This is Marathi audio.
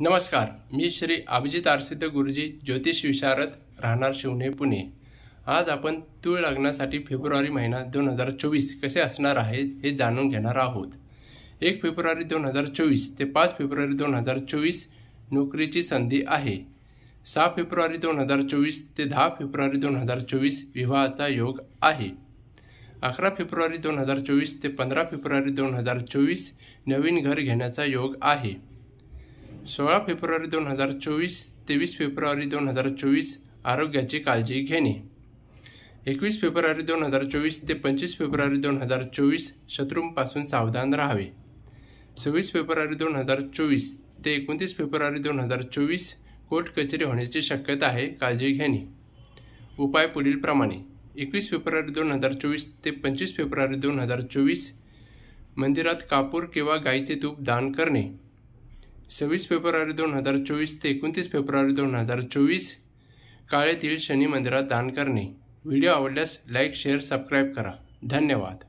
नमस्कार मी श्री अभिजित आरसिद्ध गुरुजी ज्योतिष विशारद राहणार शिवणे पुणे. आज आपण तूळ लग्नासाठी फेब्रुवारी महिना दोन हजार चोवीस कसे असणार आहे हे जाणून घेणार आहोत. एक फेब्रुवारी दोन हजार चोवीस ते पाच फेब्रुवारी दोन हजार चोवीस नोकरीची संधी आहे. सहा फेब्रुवारी दोन हजार चोवीस ते दहा फेब्रुवारी दोन हजार चोवीस विवाहाचा योग आहे. अकरा फेब्रुवारी दोन हजार चोवीस ते पंधरा फेब्रुवारी दोन हजार चोवीस नवीन घर घेण्याचा योग आहे. सोळा फेब्रुवारी दोन हजार चोवीस तेवीस फेब्रुवारी दोन हजार चोवीस आरोग्याची काळजी घेणे. एकवीस फेब्रुवारी दोन हजार चोवीस ते पंचवीस फेब्रुवारी दोन हजार चोवीस शत्रूंपासून सावधान राहावे. सव्वीस फेब्रुवारी दोन हजार चोवीस ते एकोणतीस फेब्रुवारी दोन हजार चोवीस कोर्ट कचेरी होण्याची शक्यता आहे काळजी घेणे. उपाय पुढीलप्रमाणे एकवीस फेब्रुवारी दोन हजार चोवीस ते पंचवीस फेब्रुवारी दोन हजार चोवीस मंदिरात कापूर किंवा गाईचे तूप दान करणे. सव्वीस फेब्रुवारी दोन हजार चोवीस ते एकोणतीस फेब्रुवारी दोन हजार चोवीस काळेतील शनी मंदिरात दान करणे. व्हिडिओ आवडल्यास लाईक शेअर सबस्क्राईब करा. धन्यवाद.